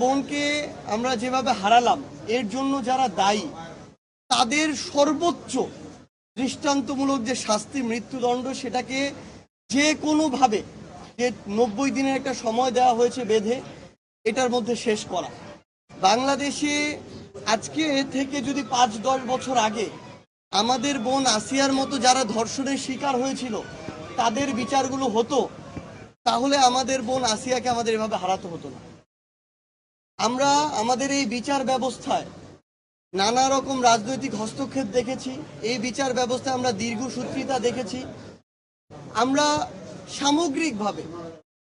বোনকে আমরা যেভাবে হারালাম, এর জন্য যারা দায়ী, তাদের সর্বোচ্চ দৃষ্টান্তমূলক যে শাস্তি, মৃত্যুদণ্ড, সেটাকে যে কোনোভাবে যে নব্বই দিনের একটা সময় দেওয়া হয়েছে বেঁধে, এটার মধ্যে শেষ করা। বাংলাদেশে আজকে থেকে যদি পাঁচ, দশ বছর আগে আমাদের বোন আসিয়ার মতো যারা ধর্ষণের শিকার হয়েছিল, তাদের বিচারগুলো হতো, তাহলে আমাদের বোন আসিয়াকে আমাদের এভাবে হারাতে হতো না। আমরা আমাদের এই বিচার ব্যবস্থায় নানা রকম রাজনৈতিক হস্তক্ষেপ দেখেছি। এই বিচার ব্যবস্থায় আমরা দীর্ঘসূত্রিতা দেখেছি। আমরা সামগ্রিকভাবে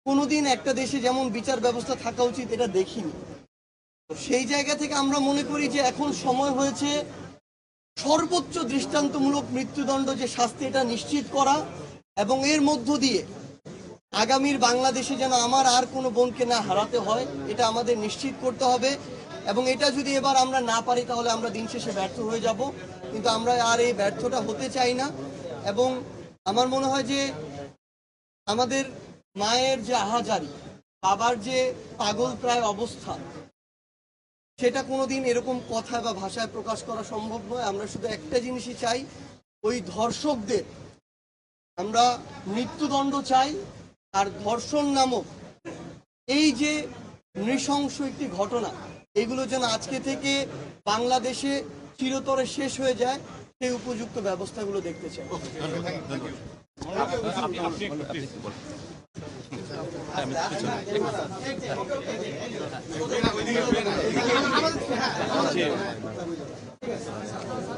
কোনোদিন একটা দেশে যেমন বিচার ব্যবস্থা থাকা উচিত এটা দেখিনি। সেই জায়গা থেকে আমরা মনে করি যে এখন সময় হয়েছে সর্বোচ্চ দৃষ্টান্তমূলক মৃত্যুদণ্ড যে শাস্তি, এটা নিশ্চিত করা এবং এর মধ্য দিয়ে আগামীর বাংলাদেশে যেন আমার আর কোনো বোনকে না হারাতে হয়, এটা আমাদের নিশ্চিত করতে হবে। এবং এটা যদি এবার আমরা না পারি, তাহলে আমরা দিন শেষে ব্যর্থ হয়ে যাব। কিন্তু আমরা আর এই ব্যর্থটা হতে চাই না। এবং আমার মনে হয় যে আমাদের মায়ের যে আহাজারি, বাবার যে পাগল প্রায় অবস্থা, সেটা কোনোদিন এরকম কথা বা ভাষায় প্রকাশ করা সম্ভব নয়। আমরা শুধু একটা জিনিসই চাই, ওই ধর্ষকদের। আমরা মৃত্যুদণ্ড চাই আর ধর্ষণ নামক এই যে নৃশংস একটি ঘটনা, এগুলো যেন আজকে থেকে বাংলাদেশে চিরতরে শেষ হয়ে যায়, সেই উপযুক্ত ব্যবস্থাগুলো দেখতে চাই।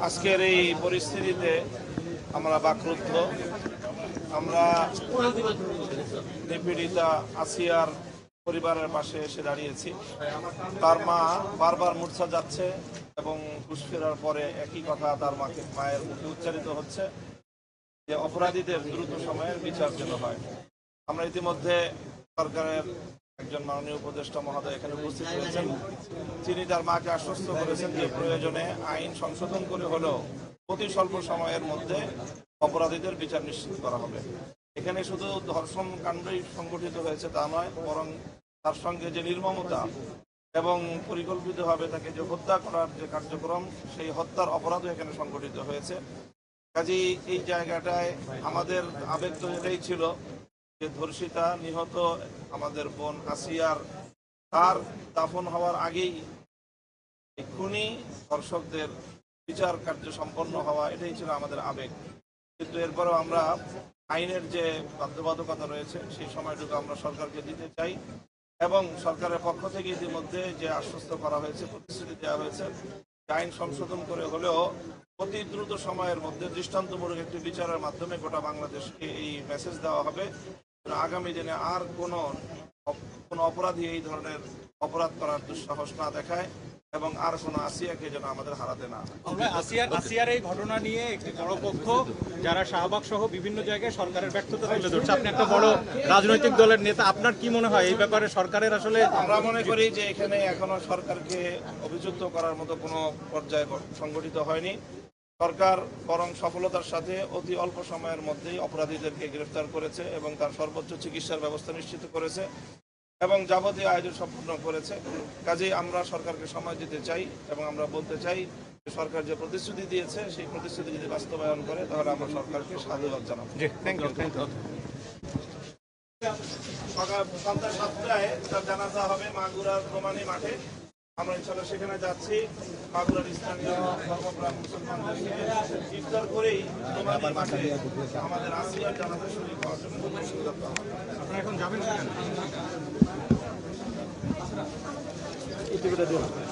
আজকের এই পরিস্থিতিতে আমরা বাকরুদ্ধ। আমরা নিপীড়িতা আসিয়ার পরিবারের পাশে এসে দাঁড়িয়েছি। তার মা বারবার মূর্ছা যাচ্ছে এবং ঘুষ ফেরার পরে একই কথা তার মাকে মায়ের মুখে উচ্চারিত হচ্ছে যে অপরাধীদের দ্রুত সময়ের বিচার যেন হয়। আমরা ইতিমধ্যে সরকারের একজন মাননীয় উপদেষ্টা মহোদয় এখানে উপস্থিত হয়েছেন তিনি তার মাকে আশ্বস্ত করেছেন যে প্রয়োজনে আইন সংশোধন করে হলেও অতি স্বল্প সময়ের মধ্যে অপরাধীদের বিচার নিশ্চিত করা হবে। এখানে শুধু ধর্ষণ কাণ্ডই সংগঠিত হয়েছে তা নয়, বরং তার সঙ্গে যে নির্মমতা এবং পরিকল্পিতভাবে তাকে যে হত্যা করার যে কার্যক্রম, সেই হত্যার অপরাধও এখানে সংগঠিত হয়েছে। কাজেই এই জায়গাটায় আমাদের আবেগ তো এটাই ছিল যে ধর্ষিতা নিহত আমাদের বোন আসিয়ার তার দাফন হওয়ার আগেই খুনি দর্শকদের বিচার কার্য সম্পন্ন হওয়া, এটাই ছিল আমাদের আবেগ। কিন্তু এরপরও আমরা আইনের যে বাধ্যবাধকতা রয়েছে, সেই সময়টুকু আমরা সরকারকে দিতে চাই এবং সরকারের পক্ষ থেকে ইতিমধ্যে যে আশ্বস্ত করা হয়েছে, প্রতিশ্রুতি দেওয়া হয়েছে আইন সংশোধন করে হলেও অতি দ্রুত সময়ের মধ্যে দৃষ্টান্তমূলক একটি বিচারের মাধ্যমে গোটা বাংলাদেশকে এই মেসেজ দেওয়া হবে। আগামী দিনে আর কোনো কোনো অপরাধী এই ধরনের অপরাধ করার দুঃসাহস না দেখায় এবং আর কোনো আসিয়াকে যেন আমাদের হারাতে না আমরা আসিয়ার আসিয়ার এই ঘটনা নিয়ে একটি বড় পক্ষ যারা শাহবাগ সহ বিভিন্ন জায়গায় সরকারের ব্যর্থতা তুলে ধরছে। আপনি একটা বড় রাজনৈতিক দলের নেতা আপনার কি মনে হয় এই ব্যাপারে সরকারের আসলে আমরা মনে করি যে এখানে এখনও সরকারকে অভিযুক্ত করার মতো কোনো পর্যায়ে সংগঠিত হয়নি। সরকার বরং সফলতার সাথে অতি অল্প সময়ের মধ্যেই অপরাধীদেরকে গ্রেফতার করেছে এবং তার সর্বোচ্চ চিকিৎসার ব্যবস্থা নিশ্চিত করেছে। এবং যাবতীয় আয়োজন সম্পূর্ণ করেছে। কাজেই আমরা সরকারকে সময় দিতে চাই এবং আমরা বলতে চাই যে সরকার যে প্রতিশ্রুতি দিয়েছে সেই প্রতিশ্রুতি যদি বাস্তবায়ন করে তাহলে আমরা সরকারকে সাধুবাদ জানাব। সকাল সন্ধ্যা সাতটায় তার জানাজা হবে মাগুরার প্রমাণী মাঠে। আমরা ইনশাল্লাহ সেখানে যাচ্ছি। মাগুরার স্থানীয় ধর্মপ্রাণ মুসলমানদেরকে ইফতার করেই প্রমাণী মাঠে আমাদের আসিয়ার জানাজা শরীর হওয়ার জন্য। আপনারা এখন যাবেন সেখানে